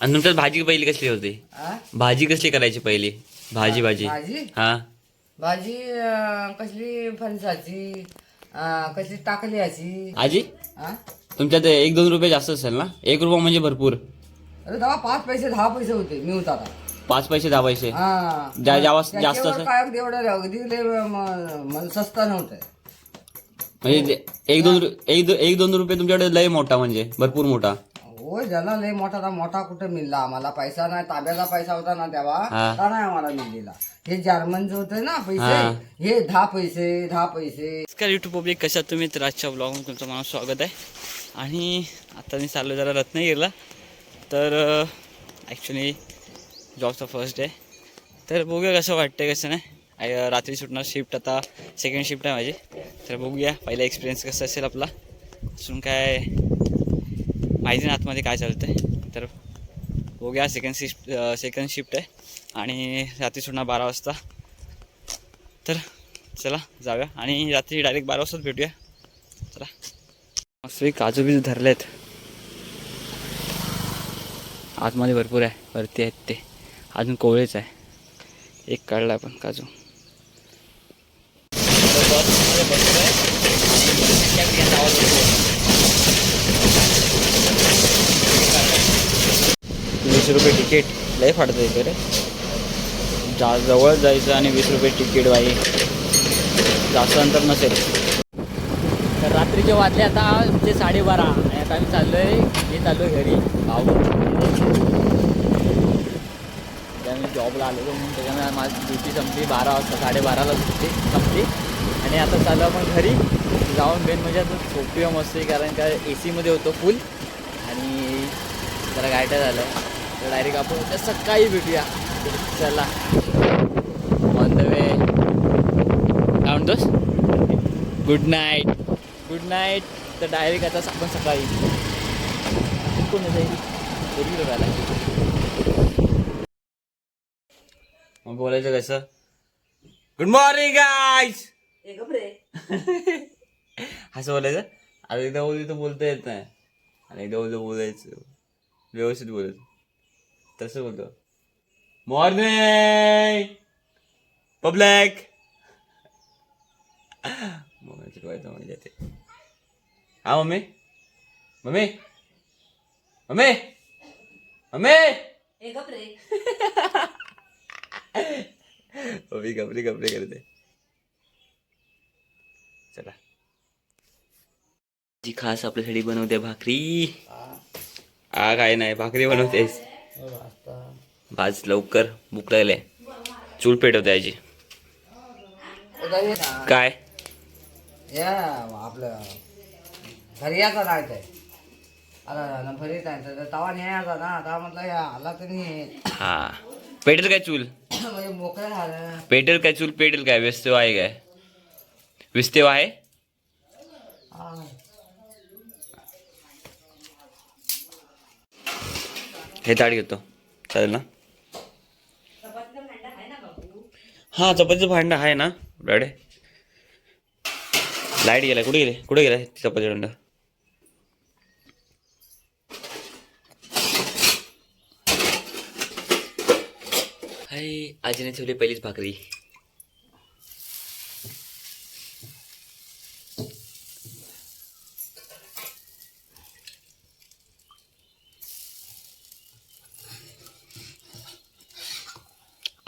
आणि तुमच्यात भाजी पहिली कसली होती? भाजी कसली करायची पहिली? भाजी भाजी. भाजी? हा. भाजी कसली फणसाची कसली टाकल्याची? आजी? आ? तुमच्यात एक दोन रुपये जास्त असेल ना? एक रुपया म्हणजे भरपूर. अरे दहा पाच पैसे दहा पैसे होते मी होता. पाच पैसे दहा पैसे. हा. जास्त एवढं सस्ता नव्हतं. म्हणजे एक दोन एक दोन रुपये तुमच्याकडे लय मोठा म्हणजे भरपूर मोठा. हो ज्याला लय मोठा ना मोठा कुठं मिळला? आम्हाला पैसा नाही ताब्याचा पैसा होता ना तेव्हा. हा. का नाही आम्हाला मिळलेला? हे जर्मनचं होतं ना. पैसे हे. दहा पैसे दहा पैसे. नमस्कार युट्यूब पब्लिक कशा आहात तुम्ही? तर आजच्या ब्लॉगमध्ये तुमचं मला स्वागत आहे. आणि आता मी चाललो जरा रत्नागिरीला. तर ॲक्च्युली जॉबचा फर्स्ट डे तर बघूया कसं वाटतंय कसं नाही. आय- रात्री सुटणार शिफ्ट आता. सेकंड शिफ्ट आहे माझी. तर बघूया पहिला एक्सपिरियन्स कसा असेल आपला. अजून काय माहिती नाही आतमध्ये काय चालतं आहे तर बघूया सेकंड शिफ्ट सेकंड शिफ्ट आहे. आणि रात्री सोडणार बारा वाजता. तर चला जाऊया. आणि रात्री डायरेक्ट बारा वाजताच भेटूया. चला. मस्त काजू बीज आहेत आतमध्ये भरपूर आहे. वरती आहेत ते. अजून कोवळेच आहे. एक काढला आपण काजू. वीस रुपये तिकीट लय फाडतं इथे रे जा जवळ जायचं आणि वीस रुपये तिकीट बाई. जास्त अंतर नसेल. तर रात्रीचे वाजले आता ते साडेबारा आणि आता आम्ही आहे मी आहे घरी भाऊ. त्यामुळे जॉबला आलेलो म्हणून त्याच्यामुळे माझी ड्युटी संपली बारा वाजता साडेबाराला सुट्टी संपली. आणि आता चाललो आपण घरी. जाऊन मेन म्हणजे आता सोपी मस्त कारण का ए सीमध्ये होतो फुल आणि जरा गायटा झालं. तर डायरेक्ट आपण उद्या सकाळी भेटूया. चला. ऑन द वे काय म्हणतोस? गुड नाईट गुड नाईट तर डायरेक्ट आता आपण सकाळी. कोण जाईल मग बोलायचं कसं? गुड मॉर्निंग गाईज असं बोलायचं? आता एकदा बोलली तर बोलता येत नाही. आणि एकदा बोलतो बोलायचं. व्यवस्थित बोलायचं. तसं बोलतो मॉर्निंग पब्लिक मम्मी चिकवायचं मग जाते हा mummy? Mummy? Mummy? Mummy? Mummy गपरी गपरी करते चला. जी खास आपल्यासाठी बनवते भाकरी. आ काय नाही भाकरी बनवतेस. भाज लवकर भूक लागले. चूल पेटवते आजी. काय? या आपलं घरी यायचा नाही ते आता घरी जायचं तवा न्यायचा ना आता म्हटलं या आला तरी हा. पेटेल काय चूल? म्हणजे मोकळं झालं. पेटेल काय चूल? पेटेल काय? व्यस्तेव आहे काय? विस्तेव आहे हे ताट घेतो. चालेल ना? हां चपातीचं भांडं आहे ना? डॅडे लाइट गेलाय. कुठे गेले? कुठे गेलाय चपाती भांडं? हाय आजीने ठेवली पहिलीच भाकरी.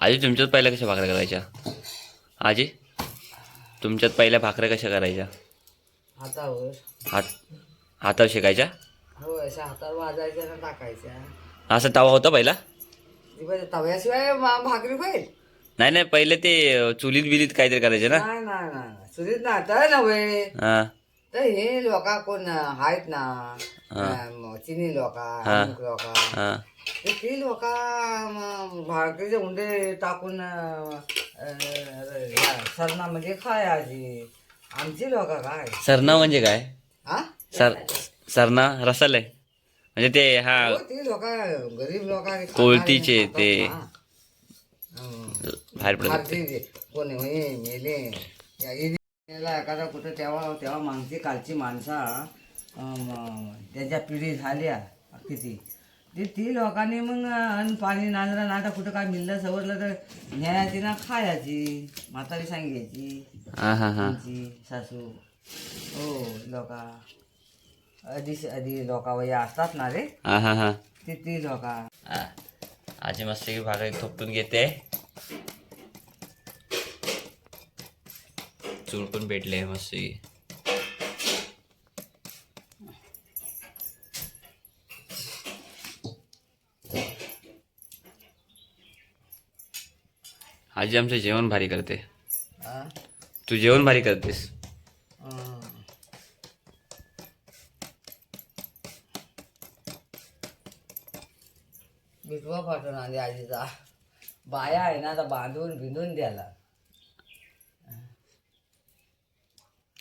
आजी तुमच्यात पहिल्या कशा भाकऱ्या करायच्या? आजी तुमच्यात पहिल्या भाकऱ्या कशा करायच्या? हातावर. हात हातावर शेकायच्या? हो अशा हातावर वाजायच्या ना टाकायच्या. असा तवा होता पहिला? ती तव्याशिवाय मा- भाकरी पाहिजे नाही नाही पहिले ते चुलीत बिलीत काहीतरी करायचे ना? नाही नाही नाही ना तर नव्हे हा. तर हे लोक कोण आहेत ना. अं, चिनी लोक हा. अमुक लोक. हा. ते लोक भाकरीचे उंडे टाकून अं, ह्या सरणामध्ये खायची आमची लोक काय? सरना म्हणजे काय? हा सर सरना रसाल. आहे म्हणजे ते हा हो, ती लोक गरीब लोक कोळतीचे ते. बाहेर पडत भारतीय कोणी मेले या एखादा कुठं तेव्हा तेव्हा मागची कालची माणसा अं, त्यांच्या पिढी झाल्या किती? ते ती लोकांनी मग अन पाणी नांजरा नाटा कुठं काय मिळलं सवरलं तर न्यायाची ना खायची म्हातारी सांगायची हा हा हा. आमची सासू. हो लोका. आधी आधी लोका वय असतात ना रे. हा हा हा. ते ती लोका. हा. आजी मस्त भाकरी थोपटून घेते. चूर पण भेटले मस्त. आजी आमचं जेवण भारी करते? तू जेवण भारी करतेस. बिटवा पाठवून आली आजीचा. बाया आहे ना आता बांधून भिंदून द्यायला.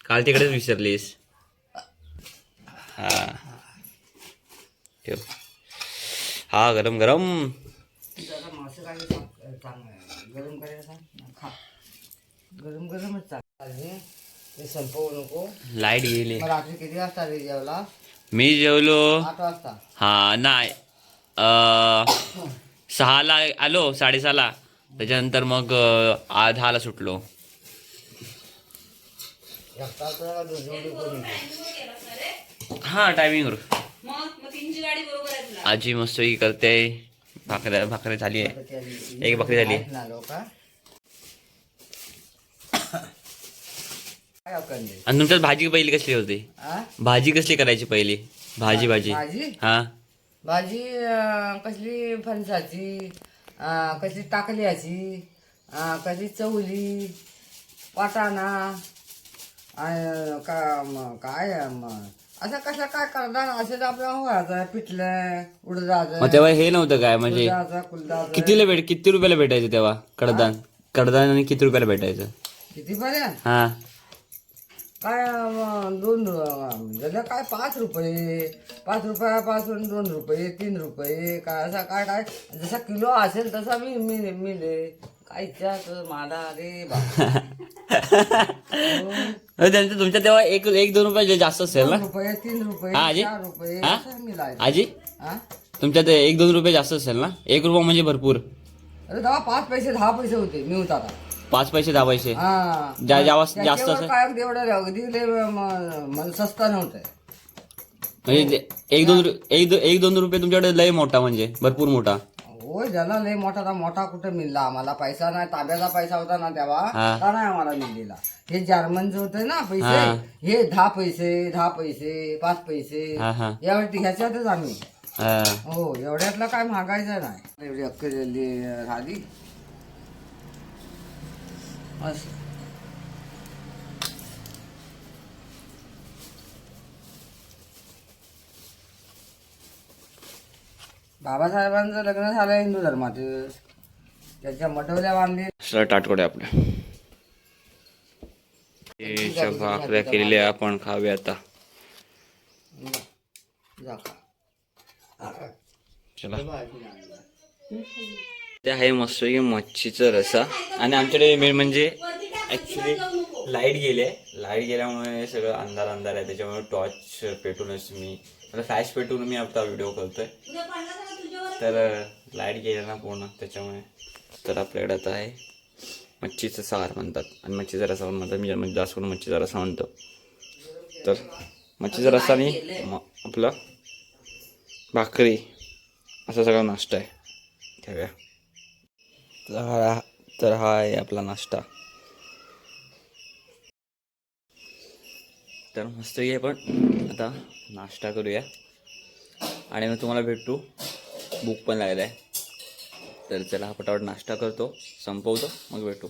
काल तिकडेच विसरलीस. हा. ठेव. हा गरम गरम गरम करायला खा. गरम गरमच चांगलं ते संपवू नको. लाइट गेली. मग रात्री किती वाजता रे जेवला मी जेवलो. आठ वाजता. हा नाही. अं, सहाला आलो साडेसहाला. त्याच्यानंतर मग अं, आ- दहाला सुटलो. एकटा तर हा टायमिंगवर आजी मस्त करते. भाकऱ्या भाकरी झाली आहे. एक भाकरी झाली. आणि तुमच्यात भाजी पहिली कसली होती? भाजी कसली करायची पहिली? भाजी भाजी. भाजी? हा. भाजी कसली फणसाची कसली टाकल्याची कसली चवली वाटाणा काय असं कसं काय करणार? असं आपलं व्हायचं पिठलं उडदाचं मग तेव्हा हे नव्हतं काय? म्हणजे कुलदाचं. कितीला भेट किती रुपयाला भेटायचं तेव्हा? कडदान कडदान आणि किती रुपयाला भेटायचं? किती पर्यंत हा. काय अं, दोन अं, झालं काय पाच रुपये? पाच रुपयापासून दोन रुपये तीन रुपये काय असा काय काय? जसा किलो असेल तसा मी मी मिले त्यांचं तुमच्या तेव्हा एक एक दोन रुपये जास्त असेल ना? रुपये तीन रुपये हा, आजी? रुपये हा? आजी? हा? तुमच्यात एक दोन रुपये जास्त असेल ना? एक रुपया म्हणजे भरपूर. अरे दहा पाच पैसे दहा पैसे होते मी होता पाच पैसे दहा पैसे. हा. जास्त एवढं सस्ता नव्हतं. म्हणजे ते एक दोन एक दोन रुपये तुमच्याकडे लय मोठा म्हणजे भरपूर मोठा. होय ज्याला लय मोठा ना मोठा कुठं मिळला? आम्हाला पैसा नाही ताब्याचा पैसा होता ना तेव्हा. हा. का नाही आम्हाला मिळलेला? हे जर्मनचं होतं ना हा. पैसे. हे. दहा पैसे दहा पैसे पाच पैसे. हा हा. यावेळी ह्याच्यातच आम्ही. हा. हो एवढ्यातलं काय मागायचं नाही. एवढी अक्कलेली राहिली असं बाबासाहेबांचं लग्न झालं हिंदू धर्मात त्याच्या मटवल्या बांधली. टाटकोडे आपल्या भाकऱ्या केलेल्या आपण खावे आता. चला. ते आहे मस्त मच्छीचा रसा आणि आमच्याकडे मेन म्हणजे ऍक्च्युली लाइट गेली. आहे लाइट गेल्यामुळे सगळं अंधार अंधार आहे. त्याच्यामुळे टॉर्च पेटूनच मी फ्लॅश पेटून मी आता व्हिडिओ करतोय. तर लाइट गेल्या ना पूर्ण त्याच्यामुळे. तर आपल्याकडे आता आहे मच्छीचं सार म्हणतात. आणि मच्छीचा रसा पण म्हणतात मी म्हणजे जास्त करून मच्छीचा रसा म्हणतो तर मच्छीचा रसा आणि म- आपलं भाकरी असा सगळा नाश्ता आहे. ठेवूया तर हा तर हा आहे आपला नाश्ता. तर मस्त आहे पण आता नाश्ता करूया. आणि मग तुम्हाला भेटू. भूक पण लागला आहे. तर चला हा पटापट नाश्ता करतो संपवतो मग भेटू.